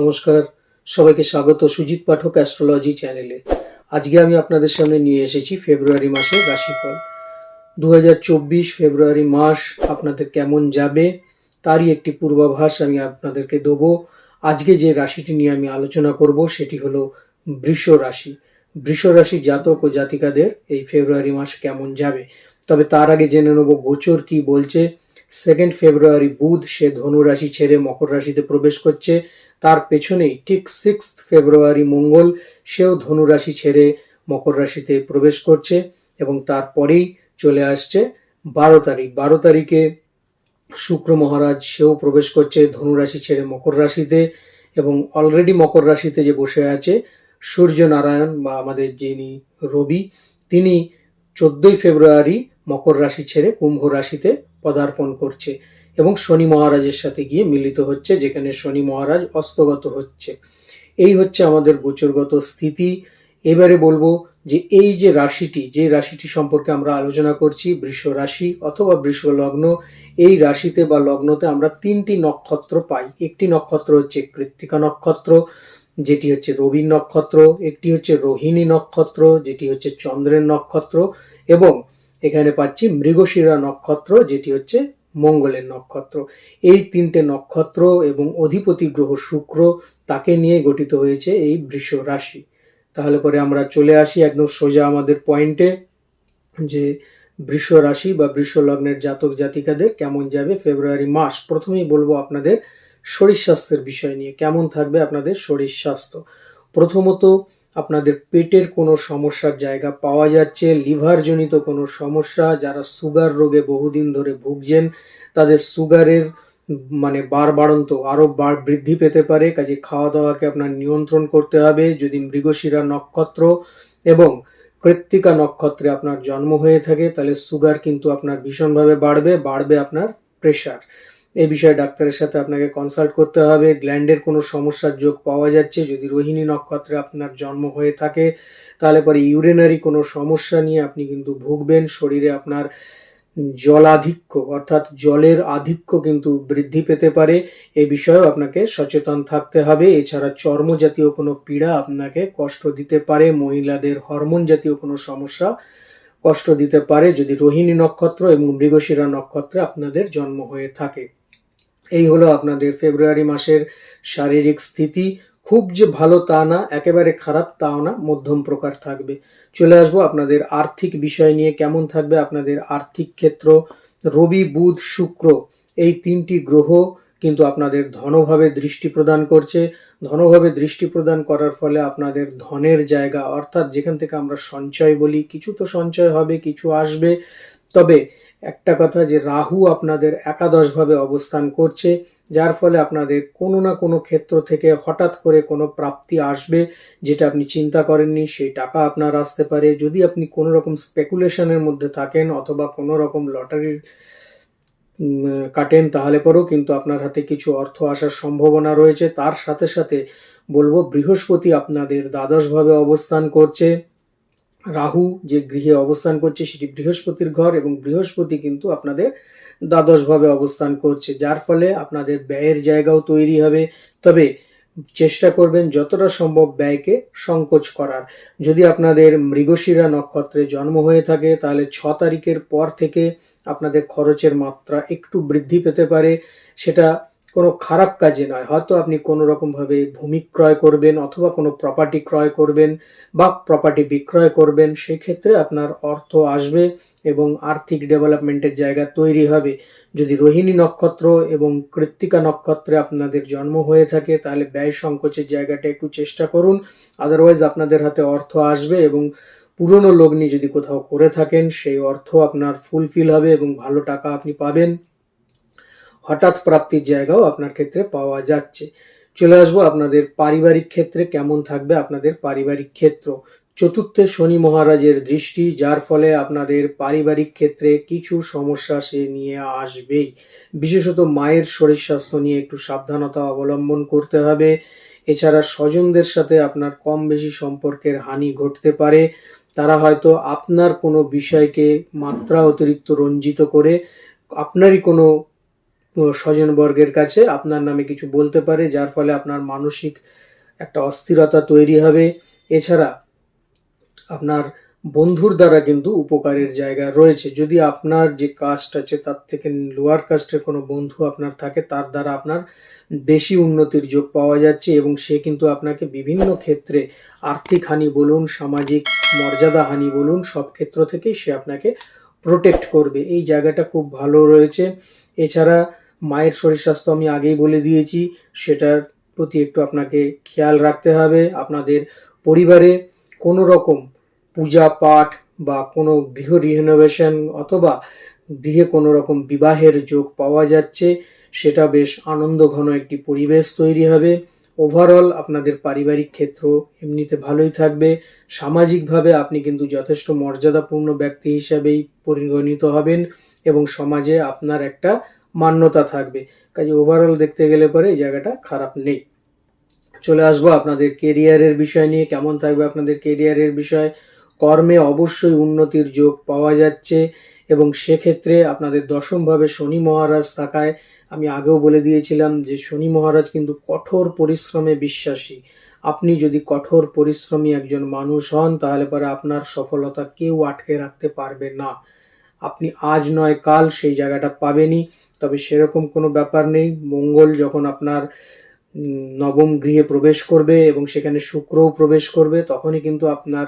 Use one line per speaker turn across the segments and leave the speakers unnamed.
নমস্কার, সবাইকে স্বাগত সুজিত পাঠক অ্যাস্ট্রোলজি চ্যানেলে। আজকে আমি আপনাদের সামনে নিয়ে এসেছি ফেব্রুয়ারি মাসের রাশিফল। দু হাজার চব্বিশ ফেব্রুয়ারি মাস আপনাদের কেমন যাবে তারই একটি পূর্বাভাস আমি আপনাদেরকে দেবো। আজকে যে রাশিটি নিয়ে আমি আলোচনা করব সেটি হলো বৃষ রাশি। বৃষ রাশি জাতক ও জাতিকাদের এই ফেব্রুয়ারি মাস কেমন যাবে? তবে তার আগে জেনে নেব গোচর কি বলছে। সেকেন্ড ফেব্রুয়ারি বুধ, সে ধনু রাশি ছেড়ে মকর রাশিতে প্রবেশ করছে। তার পেছনেই ঠিক সিক্স ফেব্রুয়ারি মঙ্গল, সেও ধনুরাশি ছেড়ে মকর রাশিতে প্রবেশ করছে এবং তারপরেই চলে আসছে বারো তারিখ। বারো তারিখে শুক্র মহারাজ সেও প্রবেশ করছে ধনুরাশি ছেড়ে মকর রাশিতে এবং অলরেডি মকর রাশিতে যে বসে আছে সূর্য নারায়ণ বা আমাদের যিনি রবি, তিনি চোদ্দই ফেব্রুয়ারি মকর রাশি ছেড়ে কুম্ভ রাশিতে পদার্পণ করছে। এবং শনি মহারাজের সাথে গিয়ে মিলিত হচ্ছে, যেখানে শনি মহারাজ অস্তগত হচ্ছে। এই হচ্ছে আমাদের গোচরগত স্থিতি। এবারে বলব যে এই যে রাশিটি যে রাশিটি সম্পর্কে আমরা আলোচনা করছি, বৃষ রাশি অথবা বৃষ লগ্ন, এই রাশিতে বা লগ্নতে আমরা তিনটি নক্ষত্র পাই। একটি নক্ষত্র হচ্ছে কৃত্তিকা নক্ষত্র, যেটি হচ্ছে রবির নক্ষত্র, একটি হচ্ছে রোহিণী নক্ষত্র, যেটি হচ্ছে চন্দ্রের নক্ষত্র, এবং এখানে পাচ্ছি মৃগশিরা নক্ষত্র, যেটি হচ্ছে মঙ্গলের নক্ষত্র। এই তিনটে নক্ষত্র এবং অধিপতি গ্রহ শুক্র তাকে নিয়ে গঠিত হয়েছে এই বৃষ রাশি। তাহলে পরে আমরা চলে আসি একদম সোজা আমাদের পয়েন্টে যে বৃষ রাশি বা বৃষ লগ্নের জাতক জাতিকাদের কেমন যাবে ফেব্রুয়ারি মাস। প্রথমেই বলব আপনাদের শরীর স্বাস্থ্যের বিষয় নিয়ে, কেমন থাকবে আপনাদের শরীর স্বাস্থ্য। প্রথমত আপনাদের পেটের কোনো সমস্যার জায়গা পাওয়া যাচ্ছে, লিভারজনিত কোনো সমস্যা, যারা সুগার রোগে বহুদিন ধরে ভুগছেন, তাদের সুগারের মানে বার বাড়ন্ত আরও বার বৃদ্ধি পেতে পারে। কাজে খাওয়া দাওয়াকে আপনার নিয়ন্ত্রণ করতে হবে, যদি মৃগশিরা নক্ষত্র এবং কৃত্তিকা নক্ষত্রে আপনার জন্ম হয়ে থাকে, তাহলে সুগার কিন্তু আপনার ভীষণভাবে বাড়বে বাড়বে আপনার প্রেশার এই বিষয়ে ডাক্তারের সাথে আপনাকে কনসাল্ট করতে হবে। গ্ল্যান্ডের কোনো সমস্যার যোগ পাওয়া যাচ্ছে। যদি রোহিণী নক্ষত্রে আপনার জন্ম হয়ে থাকে, তাহলে পরে ইউরিনারি কোনো সমস্যা নিয়ে আপনি কিন্তু ভুগবেন। শরীরে আপনার জলাধিক্য অর্থাৎ জলের আধিক্য কিন্তু বৃদ্ধি পেতে পারে। এ বিষয়েও আপনাকে সচেতন থাকতে হবে। এছাড়া চর্ম জাতীয় কোনো পীড়া আপনাকে কষ্ট দিতে পারে। মহিলাদের হরমোন জাতীয় কোনো সমস্যা কষ্ট দিতে পারে। যদি রোহিণী নক্ষত্র এবং মৃগশিরা নক্ষত্রে আপনাদের জন্ম হয়ে থাকে। এই হলো আপনাদের ফেব্রুয়ারি মাসের শারীরিক স্থিতি। খুব যে ভালো তা না, একেবারে খারাপ তাও না, মধ্যম প্রকার থাকবে। চলে আসব আপনাদের আর্থিক বিষয় নিয়ে, কেমন থাকবে আপনাদের আর্থিক ক্ষেত্র? রবি, বুধ, শুক্র, এই তিনটি গ্রহ কিন্তু আপনাদের ধনভাবে দৃষ্টি প্রদান করছে। ধনভাবে দৃষ্টি প্রদান করার ফলে আপনাদের ধনের জায়গা, অর্থাৎ যেখান থেকে আমরা সঞ্চয় বলি, কিছু তো সঞ্চয় হবে, কিছু আসবে। তবে একটা কথা যে রাহু আপনাদের একাদশভাবে অবস্থান করছে, যার ফলে আপনাদের কোনো না কোনো ক্ষেত্র থেকে হঠাৎ করে কোনো প্রাপ্তি আসবে যেটা আপনি চিন্তা করেননি, সেই টাকা আপনার আসতে পারে। যদি আপনি কোনো রকম স্পেকুলেশনের মধ্যে থাকেন অথবা কোনো রকম লটারির কাটেন, তাহলে পরেও কিন্তু আপনার হাতে কিছু অর্থ আসার সম্ভাবনা রয়েছে। তার সাথে সাথে বলব, বৃহস্পতি আপনাদের দ্বাদশভাবে অবস্থান করছে। রাহু যে গৃহে অবস্থান করছে, সেটি বৃহস্পতির ঘর এবং বৃহস্পতি কিন্তু আপনাদের দ্বাদশভাবে অবস্থান করছে, যার ফলে আপনাদের ব্যয়ের জায়গাও তৈরি হবে। তবে চেষ্টা করবেন যতটা সম্ভব ব্যয়কে সংকোচ করার। যদি আপনাদের মৃগশিরা নক্ষত্রে জন্ম হয়ে থাকে, তাহলে ছ তারিখের পর থেকে আপনাদের খরচের মাত্রা একটু বৃদ্ধি পেতে পারে। সেটা কোনো খারাপ কাজে নয়। হয়তো আপনি কোনো রকমভাবে ভূমি ক্রয় করবেন অথবা কোনো প্রপার্টি ক্রয় করবেন বা প্রপার্টি বিক্রয় করবেন, সেক্ষেত্রে আপনার অর্থ আসবে এবং আর্থিক ডেভেলপমেন্টের জায়গা তৈরি হবে। যদি রোহিণী নক্ষত্র এবং কৃত্তিকা নক্ষত্রে আপনাদের জন্ম হয়ে থাকে, তাহলে ব্যয় সংকোচের জায়গাটা একটু চেষ্টা করুন। আদারওয়াইজ আপনাদের হাতে অর্থ আসবে এবং পুরনো লগ্নি যদি কোথাও করে থাকেন, সেই অর্থ আপনার ফুলফিল হবে এবং ভালো টাকা আপনি পাবেন। হঠাৎ প্রাপ্তির জায়গাও আপনার ক্ষেত্রে পাওয়া যাচ্ছে। চলে আসব আপনাদের পারিবারিক ক্ষেত্রে কেমন থাকবে আপনাদের পারিবারিক ক্ষেত্র। চতুর্থে শনি মহারাজের দৃষ্টি, যার ফলে আপনাদের পারিবারিক ক্ষেত্রে কিছু সমস্যা সে নিয়ে আসবেই। বিশেষত মায়ের শরীর স্বাস্থ্য নিয়ে একটু সাবধানতা অবলম্বন করতে হবে। এছাড়া স্বজনদের সাথে আপনার কম বেশি সম্পর্কের হানি ঘটতে পারে। তারা হয়তো আপনার কোনো বিষয়কে মাত্রা অতিরিক্ত রঞ্জিত করে, আপনারই কোনো স্বজন বর্গের কাছে আপনার নামে কিছু বলতে পারে, যার ফলে আপনার মানসিক একটা অস্থিরতা তৈরি হবে। এছাড়া আপনার বন্ধুর দ্বারা কিন্তু উপকারের জায়গা রয়েছে। যদি আপনার যে কাস্ট আছে, তার থেকে লোয়ার কাস্টের কোনো বন্ধু আপনার থাকে, তার দ্বারা আপনার বেশি উন্নতির যোগ পাওয়া যাচ্ছে এবং সে কিন্তু আপনাকে বিভিন্ন ক্ষেত্রে আর্থিক হানি বলুন, সামাজিক মর্যাদা হানি বলুন, সব ক্ষেত্র থেকেই সে আপনাকে প্রোটেক্ট করবে। এই জায়গাটা খুব ভালো রয়েছে। এছাড়া মায়ের শরীর স্বাস্থ্য আমি আগেই বলে দিয়েছি, সেটার প্রতি একটু আপনাকে খেয়াল রাখতে হবে। আপনাদের পরিবারে কোনো রকম পূজা পাঠ বা কোনো গৃহ রিনোভেশন অথবা গৃহে কোনো রকম বিবাহের যোগ পাওয়া যাচ্ছে, সেটা বেশ আনন্দ ঘন একটি পরিবেশ তৈরি হবে। ওভারঅল আপনাদের পারিবারিক ক্ষেত্র এমনিতে ভালোই থাকবে। সামাজিকভাবে আপনি কিন্তু যথেষ্ট মর্যাদাপূর্ণ ব্যক্তি হিসাবেই পরিগণিত হবেন এবং সমাজে আপনার একটা মান্যতা থাকবে। কাজে ওভারঅল দেখতে গেলে পরে এই জায়গাটা খারাপ নেই। চলে আসব আপনাদের কেরিয়ারের বিষয় নিয়ে, কেমন থাকবে আপনাদের কেরিয়ারের বিষয়। কর্মে অবশ্যই উন্নতির যোগ পাওয়া যাচ্ছে এবং সেক্ষেত্রে আপনাদের দশমভাবে শনি মহারাজ থাকায় আমি আগেও বলে দিয়েছিলাম যে শনি মহারাজ কিন্তু কঠোর পরিশ্রমে বিশ্বাসী। আপনি যদি কঠোর পরিশ্রমী একজন মানুষ হন, তাহলে পরে আপনার সফলতা কেউ আটকে রাখতে পারবে না। আপনি আজ নয়, কাল সেই জায়গাটা পাবেনই। তবে সেরকম কোনো ব্যাপার নেই। মঙ্গল যখন আপনার নবম গৃহে প্রবেশ করবে এবং সেখানে শুক্রও প্রবেশ করবে, তখনই কিন্তু আপনার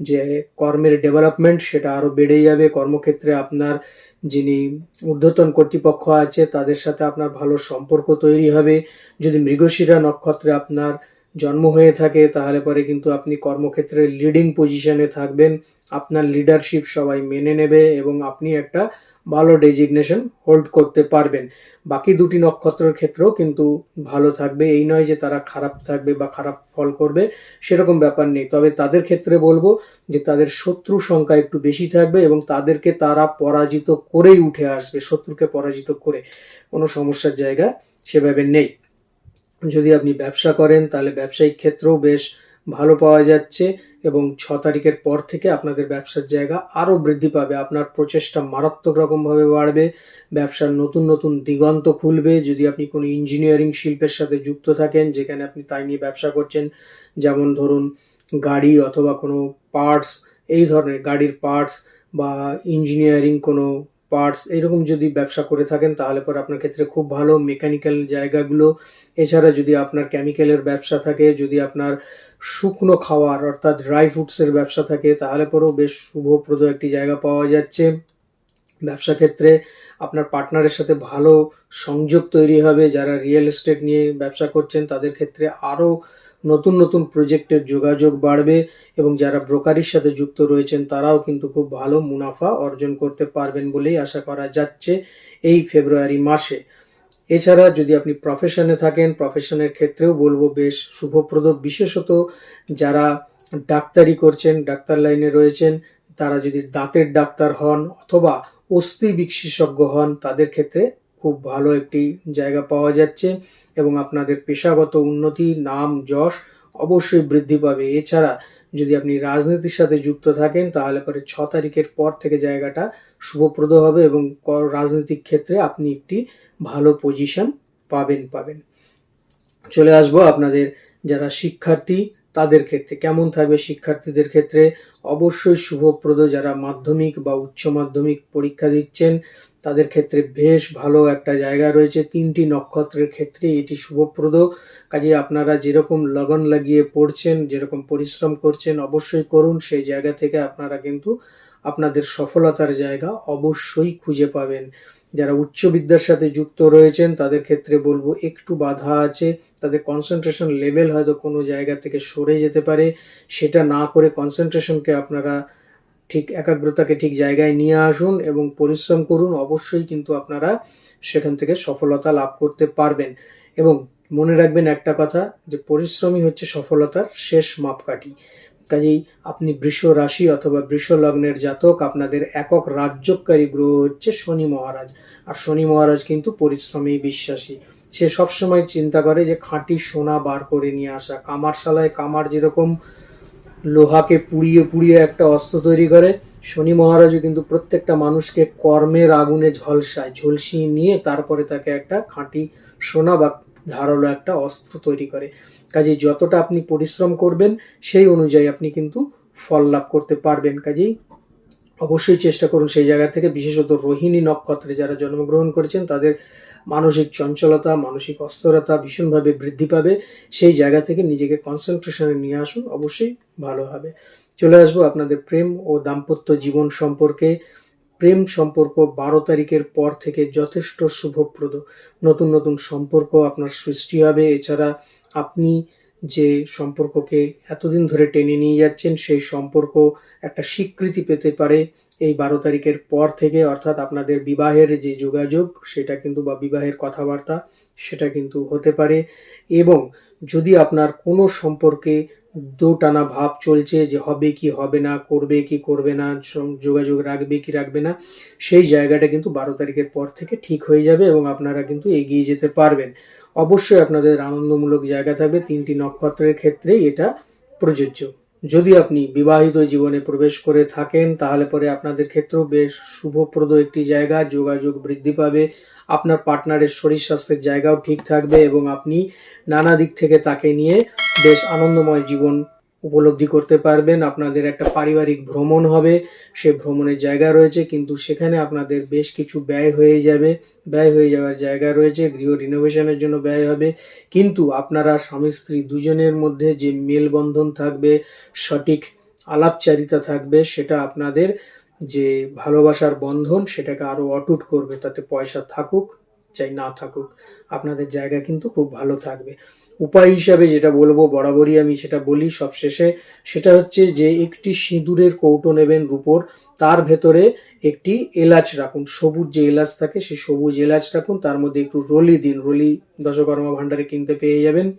যে কর্মের ডেভেলপমেন্ট সেটা আরও বেড়ে যাবে। কর্মক্ষেত্রে আপনার যিনি ঊর্ধ্বতন কর্তৃপক্ষ আছে, তাদের সাথে আপনার ভালো সম্পর্ক তৈরি হবে। যদি মৃগশিরা নক্ষত্রে আপনার জন্ম হয়ে থাকে, তাহলে পরে কিন্তু আপনি কর্মক্ষেত্রে লিডিং পজিশনে থাকবেন। আপনার লিডারশিপ সবাই মেনে নেবে এবং আপনি একটা ভালো ডেজিগনেশন হোল্ড করতে পারবেন। বাকি দুটি নক্ষত্রের ক্ষেত্রেও কিন্তু ভালো থাকবে। এই নয় যে তারা খারাপ থাকবে বা খারাপ ফল করবে, সেরকম ব্যাপার নেই। তবে তাদের ক্ষেত্রে বলব যে তাদের শত্রু সংখ্যা একটু বেশি থাকবে এবং তাদেরকে তারা পরাজিত করেই উঠে আসবে, শত্রুকে পরাজিত করে। কোনো সমস্যার জায়গা সেভাবে নেই। যদি আপনি ব্যবসা করেন, তাহলে ব্যবসায়িক ক্ষেত্রেও বেশ ভালো পাওয়া যাচ্ছে এবং ছ তারিখের পর থেকে আপনাদের ব্যবসার জায়গা আরও বৃদ্ধি পাবে। আপনার প্রচেষ্টা মারাত্মক রকমভাবে বাড়বে, ব্যবসার নতুন নতুন দিগন্ত খুলবে। যদি আপনি কোনো ইঞ্জিনিয়ারিং শিল্পের সাথে যুক্ত থাকেন, যেখানে আপনি তাই নিয়ে ব্যবসা করছেন, যেমন ধরুন গাড়ি অথবা কোনো পার্টস, এই ধরনের গাড়ির পার্টস বা ইঞ্জিনিয়ারিং কোনো পার্টস এরকম যদি ব্যবসা করে থাকেন, তাহলে পর আপনার ক্ষেত্রে খুব ভালো মেকানিক্যাল জায়গাগুলো। এছাড়া যদি আপনার কেমিক্যালের ব্যবসা থাকে, যদি আপনার শুকনো খাওয়ার অর্থাৎ ড্রাই ফ্রুটসের ব্যবসা থাকে, তাহলে পরেও বেশ শুভপ্রদ একটি জায়গা পাওয়া যাচ্ছে। ব্যবসা ক্ষেত্রে আপনার পার্টনারের সাথে ভালো সংযোগ তৈরি হবে। যারা রিয়েল এস্টেট নিয়ে ব্যবসা করছেন, তাদের ক্ষেত্রে আরও নতুন নতুন প্রজেক্টের যোগাযোগ বাড়বে এবং যারা ব্রোকারির সাথে যুক্ত রয়েছেন, তারাও কিন্তু খুব ভালো মুনাফা অর্জন করতে পারবেন বলেই আশা করা যাচ্ছে এই ফেব্রুয়ারি মাসে। এছাড়া যদি আপনি প্রফেশনে থাকেন প্রফেশনের ক্ষেত্রেও বলব বেশ শুভপ্রদ। বিশেষত যারা ডাক্তারি করছেন, ডাক্তার লাইনে রয়েছেন, তারা যদি দাঁতের ডাক্তার হন অথবা অস্থি বিশেষজ্ঞ হন, তাদের ক্ষেত্রে খুব ভালো একটি জায়গা পাওয়া যাচ্ছে এবং আপনাদের পেশাগত উন্নতি, নাম, যশ অবশ্যই বৃদ্ধি পাবে। এছাড়া যদি আপনি রাজনীতির সাথে যুক্ত থাকেন, তাহলে পরে ছ তারিখের পর থেকে জায়গাটা শুভপ্রদ হবে এবং রাজনৈতিক ক্ষেত্রে আপনি একটি ভালো পজিশন পাবেন পাবেন। চলে আসব আপনাদের যারা শিক্ষার্থী, তাদের ক্ষেত্রে কেমন থাকবে শিক্ষার্থীদের ক্ষেত্রে? অবশ্যই শুভপ্রদ যারা মাধ্যমিক বা উচ্চ মাধ্যমিক পরীক্ষা দিচ্ছেন তাদের ক্ষেত্রে বেশ ভালো একটা জায়গা রয়েছে। তিনটি নক্ষত্রের ক্ষেত্রে এটি শুভপ্রদ। কাজে আপনারা যেরকম লগন লাগিয়ে পড়ছেন, যেরকম পরিশ্রম করছেন, অবশ্যই করুন। সেই জায়গা থেকে আপনারা কিন্তু আপনাদের সফলতার জায়গা অবশ্যই খুঁজে পাবেন। যারা উচ্চ বিদ্যার সাথে যুক্ত রয়েছেন, তাদের ক্ষেত্রে বলব একটু বাধা আছে। তাদের কনসেন্ট্রেশন লেভেল হয়তো কোনো জায়গা থেকে সরে যেতে পারে। সেটা না করে কনসেন্ট্রেশনকে আপনারা ঠিক একাগ্রতাকে ঠিক জায়গায় নিয়ে আসুন এবং পরিশ্রম করুন, অবশ্যই কিন্তু আপনারা সেখান থেকে সফলতা লাভ করতে পারবেন। এবং মনে রাখবেন একটা কথা, যে পরিশ্রমই হচ্ছে সফলতার শেষ মাপকাঠি। কাজেই আপনি বৃষ রাশি অথবা বৃষ লগ্নের জাতক, আপনাদের একক রাজ্যকারী গ্রহ হচ্ছে শনি মহারাজ। আর শনি মহারাজ কিন্তু পরিশ্রমেই বিশ্বাসী। সে সবসময় চিন্তা করে যে খাঁটি সোনা বার করে নিয়ে আসা, কামারশালায় কামার যেরকম লোহাকে পুড়িয়ে পুড়িয়ে একটা অস্ত্র তৈরি করে। শনি মহারাজও কিন্তু প্রত্যেকটা মানুষকে কর্মের আগুনে ঝলসায়, ঝলসিয়ে নিয়ে তারপরে তাকে একটা খাঁটি সোনা বা ধারালো একটা অস্ত্র তৈরি করে। কাজে যতটা আপনি পরিশ্রম করবেন, সেই অনুযায়ী আপনি কিন্তু ফল লাভ করতে পারবেন। কাজেই অবশ্যই চেষ্টা করুন সেই জায়গা থেকে, বিশেষত রোহিণী নক্ষত্রে যারা জন্মগ্রহণ করেছেন, তাদের মানসিক চঞ্চলতা, মানসিক অস্থিরতা ভীষণভাবে বৃদ্ধি পাবে। সেই জায়গা থেকে নিজেকে কনসেন্ট্রেশনে নিয়ে আসুন, অবশ্যই ভালো হবে। চলে আসব আপনাদের প্রেম ও দাম্পত্য জীবন সম্পর্কে। প্রেম সম্পর্ক বারো তারিখের পর থেকে যথেষ্ট শুভপ্রদ। নতুন নতুন সম্পর্ক আপনার সৃষ্টি হবে। এছাড়া আপনি যে সম্পর্ককে এতদিন ধরে টেনে নিয়ে যাচ্ছেন, সেই সম্পর্ক একটা স্বীকৃতি পেতে পারে। এই বারো তারিখের পর থেকে অর্থাৎ আপনাদের বিবাহের যে যোগাযোগ, সেটা কিন্তু বা বিবাহের কথাবার্তা, সেটা কিন্তু হতে পারে। এবং যদি আপনার কোনো সম্পর্কে দোটানা ভাব চলছে যে হবে কি হবে না, করবে কি করবে না যোগাযোগ রাখবে কি রাখবে না, সেই জায়গাটা কিন্তু বারো তারিখের পর থেকে ঠিক হয়ে যাবে এবং আপনারা কিন্তু এগিয়ে যেতে পারবেন। অবশ্যই আপনাদের আনন্দমূলক জায়গা থাকবে তিনটি নক্ষত্রের ক্ষেত্রেই এটা প্রযোজ্য। যদি আপনি বিবাহিত জীবনে প্রবেশ করে থাকেন, তাহলে পরে আপনাদের ক্ষেত্রেও বেশ শুভপ্রদ একটি জায়গা। যোগাযোগ বৃদ্ধি পাবে, আপনার পার্টনারের শরীর স্বাস্থ্যের জায়গাও ঠিক থাকবে এবং আপনি নানা দিক থেকে তাকে নিয়ে বেশ আনন্দময় জীবন উপলব্ধি করতে পারবেন। আপনাদের একটা পারিবারিক ভ্রমণ হবে, সে ভ্রমণের জায়গা রয়েছে, কিন্তু সেখানে আপনাদের বেশ কিছু ব্যয় হয়ে যাবে। ব্যয় হয়ে যাওয়ার জায়গা রয়েছে, গৃহ রিনোভেশনের জন্য ব্যয় হবে। কিন্তু আপনারা স্বামী, স্ত্রী দুজনের মধ্যে যে মেলবন্ধন থাকবে, সঠিক আলাপচারিতা থাকবে, সেটা আপনাদের যে ভালোবাসার বন্ধন, সেটাকে আরও অটুট করবে। তাতে পয়সা থাকুক, চাই না থাকুক, আপনাদের জায়গা কিন্তু খুব ভালো থাকবে। উপায় হিসাবে যেটা বলব, বরাবরই আমি সেটা বলি সবশেষে, সেটা হচ্ছে যে একটি সিঁদুরের কৌটো নেবেন রূপোর, তার ভেতরে একটি এলাচ রাখুন, সবুজ যে এলাচ থাকে সেই সবুজ এলাচ রাখুন, তার মধ্যে একটু রলি দিন, রলি দশকর্মা ভাণ্ডারে কিনতে পেয়ে যাবেন,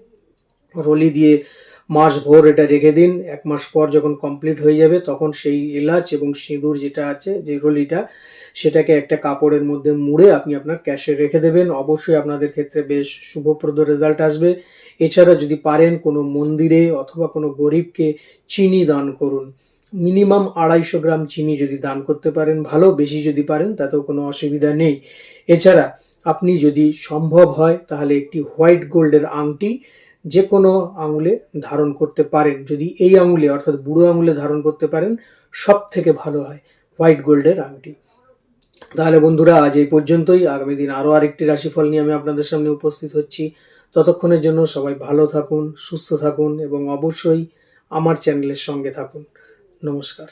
রলি দিয়ে মাস ভোর এটা রেখে দিন। এক মাস পর যখন কমপ্লিট হয়ে যাবে, তখন সেই এলাচ এবং সিঁদুর যেটা আছে, যে রলিটা, সেটাকে একটা কাপড়ের মধ্যে মুড়ে আপনি আপনার ক্যাশে রেখে দেবেন। অবশ্যই আপনাদের ক্ষেত্রে বেশ শুভপ্রদ রেজাল্ট আসবে। এছাড়া যদি পারেন কোনো মন্দিরে অথবা কোনো গরিবকে চিনি দান করুন। মিনিমাম আড়াইশো গ্রাম চিনি যদি দান করতে পারেন, ভালো। বেশি যদি পারেন, তাতেও কোনো অসুবিধা নেই। এছাড়া আপনি যদি সম্ভব হয়, তাহলে একটি হোয়াইট গোল্ডের আংটি যে কোনো আঙুলে ধারণ করতে পারেন। যদি এই আঙুলে, অর্থাৎ বুড়ো আঙুলে ধারণ করতে পারেন সব থেকে ভালো হয় হোয়াইট গোল্ডের আংটি তাহলে বন্ধুরা, আজ এই পর্যন্তই। আগামী দিন আরও আরেকটি রাশিফল নিয়ে আমি আপনাদের সামনে উপস্থিত হচ্ছি। ততক্ষণের জন্য সবাই ভালো থাকুন, সুস্থ থাকুন এবং অবশ্যই আমার চ্যানেলের সঙ্গে থাকুন। নমস্কার।